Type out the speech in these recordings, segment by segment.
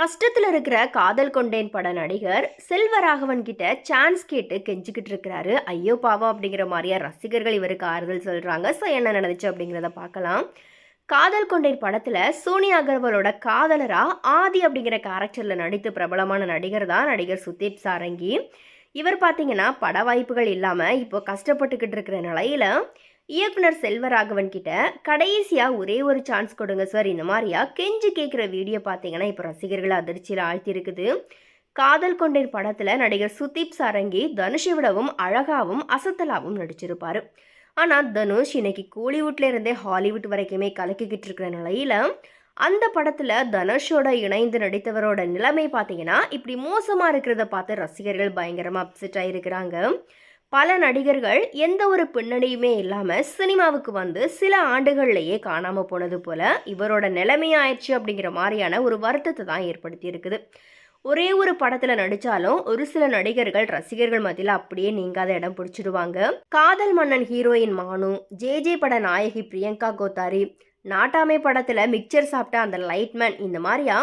கஷ்டத்தில் இருக்கிற காதல் கொண்டேன் பட நடிகர் செல்வராகவன் கிட்ட சான்ஸ் கேட்டு கெஞ்சிக்கிட்டு இருக்கிறாரு. ஐயோ பாவா அப்படிங்கிற மாதிரியா ரசிகர்கள் இவருக்கு ஆறுதல் சொல்கிறாங்க ஸோ என்ன நடந்துச்சு அப்படிங்கிறத பார்க்கலாம். காதல் கொண்டேன் படத்தில் சோனியா அகர்வாலோட காதலராக ஆதி அப்படிங்கிற கேரக்டரில் நடித்து பிரபலமான நடிகர் தான் நடிகர் சுதீப் சாரங்கி. இவர் பார்த்தீங்கன்னா பட வாய்ப்புகள் இல்லாமல் இப்போ கஷ்டப்பட்டுக்கிட்டு இருக்கிற நிலையில் இயக்குனர் செல்வராகவன் கிட்ட கடைசியாக ஒரே ஒரு சான்ஸ் கொடுங்க சார் இந்த மாதிரியா? கெஞ்சி கேட்குற வீடியோ பார்த்தீங்கன்னா இப்போ ரசிகர்கள் அதிர்ச்சியில் ஆழ்த்தியிருக்குது. காதல் கொண்டேன் படத்தில் நடிகர் சுதீப் சாரங்கி தனுஷை விடவும் அழகாவும் அசத்தலாவும் நடிச்சிருப்பார். ஆனால் தனுஷ் இன்னைக்கு கோலிவுட்ல இருந்தே ஹாலிவுட் வரைக்குமே கலக்கிக்கிட்டு இருக்கிற நிலையில அந்த படத்தில் தனுஷோட இணைந்து நடித்தவரோட நிலைமை பார்த்தீங்கன்னா இப்படி மோசமாக இருக்கிறத பார்த்து ரசிகர்கள் பயங்கரமாக அப்செட் ஆகிருக்கிறாங்க பல நடிகர்கள் எந்த ஒரு பின்னணியுமே இல்லாமல் சினிமாவுக்கு வந்து சில ஆண்டுகள்லேயே காணாமல் போனது போல இவரோட நிலைமையாயிடுச்சு அப்படிங்கிற மாதிரியான ஒரு வருத்தத்தை தான் ஏற்படுத்தி இருக்குது ஒரே ஒரு படத்தில் நடித்தாலும் ஒரு சில நடிகர்கள் ரசிகர்கள் மத்தியில் அப்படியே நீங்காத இடம் பிடிச்சிடுவாங்க. காதல் மன்னன் ஹீரோயின் மானு ஜே ஜே பட நாயகி பிரியங்கா கோத்தாரி நாட்டாமை படத்தில் மிக்சர் சாப்பிட்ட அந்த லைட்மேன் இந்த மாதிரியா?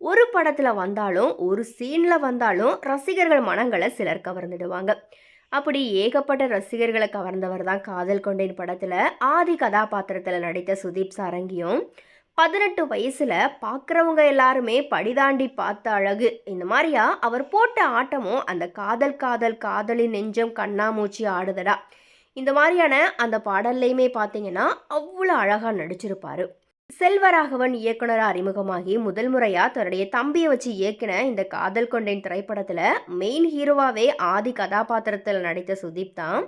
ஒரு படத்தில் வந்தாலும் ஒரு சீனில் வந்தாலும் ரசிகர்கள் மனங்களை சிலர் கவர்ந்துடுவாங்க. அப்படி ஏகப்பட்ட ரசிகர்களை கவர்ந்தவர் தான் காதல் கொண்டேன் படத்தில். ஆதி கதாபாத்திரத்தில் நடித்த சுதீப் சாரங்கியும் பதினெட்டு வயசில் பார்க்குறவங்க எல்லாருமே படிதாண்டி பார்த்த அழகு. இந்த மாதிரியா அவர் போட்ட ஆட்டமும் அந்த காதல் காதல் காதலின் நெஞ்சம் கண்ணாமூச்சி ஆடுதடா. இந்த மாதிரியான அந்த பாடல்லையுமே பார்த்தீங்கன்னா அவ்வளோ அழகாக நடிச்சிருப்பாரு. செல்வராகவன் இயக்குனராக அறிமுகமாகி முதல் முறையாக தன்னுடைய தம்பியை வச்சு இயக்கின இந்த காதல் கொண்டேன் திரைப்படத்தில் மெயின் ஹீரோவாகவே ஆதி கதாபாத்திரத்தில் நடித்த சுதீப் தான்.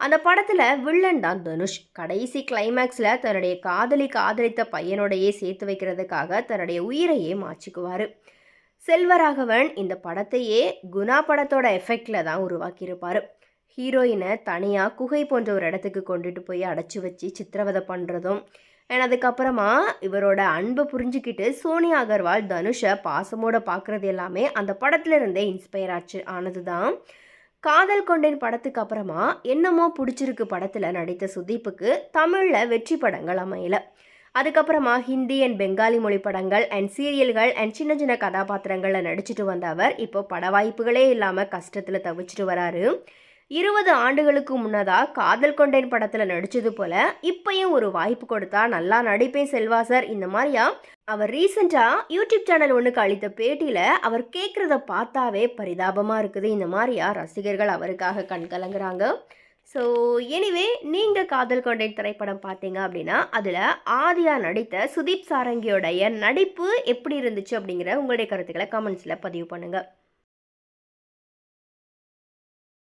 அந்த படத்தில் வில்லன் தான் தனுஷ். கடைசி கிளைமேக்ஸில் தன்னுடைய காதலி காதலித்த பையனோடையே சேர்த்து வைக்கிறதுக்காக தன்னுடைய உயிரையே மாற்றிக்குவார். செல்வராகவன் இந்த படத்தையே குணா படத்தோட எஃபெக்டில் தான் உருவாக்கியிருப்பார். ஹீரோயினை தனியாக குகை போன்ற ஒரு இடத்துக்கு கொண்டுட்டு போய் அடைச்சி வச்சு சித்திரவதை பண்ணுறதும் அண்ட் அதுக்கப்புறமா இவரோட அன்பை புரிஞ்சுக்கிட்டு சோனியா அகர்வால் தனுஷை பாசமோட பார்க்குறது எல்லாமே அந்த படத்துல இருந்தே இன்ஸ்பயர் ஆச்சு ஆனது தான் காதல் கொண்டேன் படத்துக்கு அப்புறமா என்னமோ பிடிச்சிருக்கு படத்தில் நடித்த சுதீப்புக்கு தமிழில் வெற்றி படங்கள் அமையல. அதுக்கப்புறமா ஹிந்தி அண்ட் பெங்காலி மொழி படங்கள் அண்ட் சீரியல்கள் அண்ட் சின்ன சின்ன கதாபாத்திரங்களில் நடிச்சிட்டு வந்த அவர் இப்போ பட வாய்ப்புகளே இல்லாமல் கஷ்டத்தில் தவிச்சிட்டு வராரு. இருபது ஆண்டுகளுக்கு முன்னதாக காதல் கொண்டேன் படத்தில் நடித்தது போல இப்பயும் ஒரு வாய்ப்பு கொடுத்தா நல்லா நடிப்பேன் செல்வா சார் இந்த மாதிரியா? அவர் ரீசெண்டாக யூடியூப் சேனல் ஒன்றுக்கு அளித்த பேட்டியில் அவர் கேட்குறத பார்த்தாவே பரிதாபமாக இருக்குது. இந்த மாதிரியா? ரசிகர்கள் அவருக்காக கண் கலங்குறாங்க. ஸோ எனிவே நீங்கள் காதல் கொண்டேன் திரைப்படம் பார்த்தீங்க அப்படின்னா அதில் ஆதியா நடித்த சுதீப் சாரங்கியோடைய நடிப்பு எப்படி இருந்துச்சு அப்படிங்கிற உங்களுடைய கருத்துக்களை கமெண்ட்ஸில் பதிவு பண்ணுங்கள்